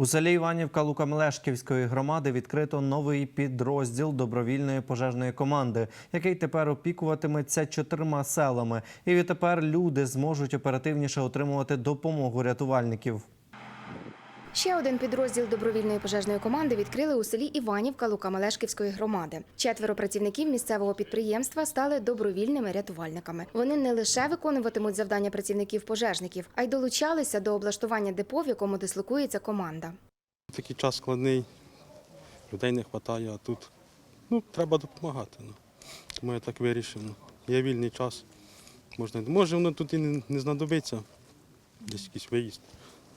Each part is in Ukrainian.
У селі Іванівка Лукамелешківської громади відкрито новий підрозділ добровільної пожежної команди, який тепер опікуватиметься чотирма селами. І відтепер люди зможуть оперативніше отримувати допомогу рятувальників. Ще один підрозділ добровільної пожежної команди відкрили у селі Іванівка Лука-Малешківської громади. Четверо працівників місцевого підприємства стали добровільними рятувальниками. Вони не лише виконуватимуть завдання працівників пожежників, а й долучалися до облаштування депо, в якому дислокується команда. Такий час складний, людей не вистачає, а тут ну, треба допомагати. Ну. Тому я так вирішив. Ну. Є вільний час. Можна, може воно тут і не знадобиться, десь якийсь виїзд,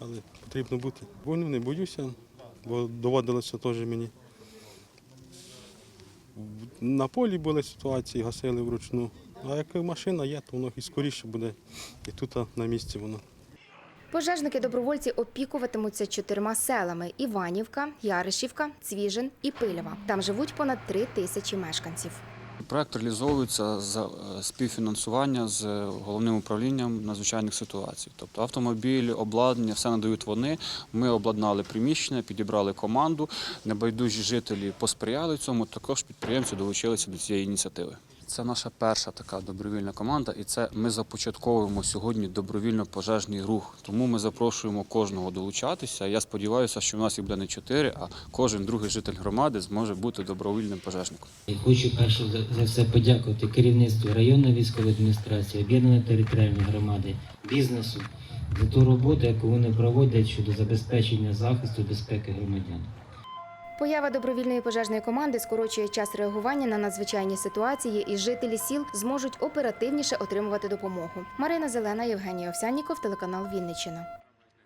але потрібно бути. Вогню не боюся, бо доводилося теж мені. На полі були ситуації, гасили вручну. А як машина є, то воно і скоріше буде. І тут на місці воно. Пожежники-добровольці опікуватимуться чотирма селами: Іванівка, Яришівка, Цвіжин і Пилєва. Там живуть понад три тисячі мешканців. Проект реалізовується за е, співфінансування з головним управлінням надзвичайних ситуацій. Тобто автомобіль, обладнання, все надають вони. Ми обладнали приміщення, підібрали команду. Небайдужі жителі посприяли цьому. Також підприємці долучилися до цієї ініціативи. Це наша перша така добровільна команда, і це ми започатковуємо сьогодні добровільно-пожежний рух. Тому ми запрошуємо кожного долучатися. Я сподіваюся, що в нас їх буде не чотири, а кожен другий житель громади зможе бути добровільним пожежником. І Хочу перше за- все подякувати керівництву районної військової адміністрації, об'єднаної територіальної громади, бізнесу за ту роботу, яку вони проводять щодо забезпечення захисту безпеки громадян. Поява добровільної пожежної команди скорочує час реагування на надзвичайні ситуації, і жителі сіл зможуть оперативніше отримувати допомогу. Марина Зелена, Євгенія Овсянніков, телеканал Вінниччина.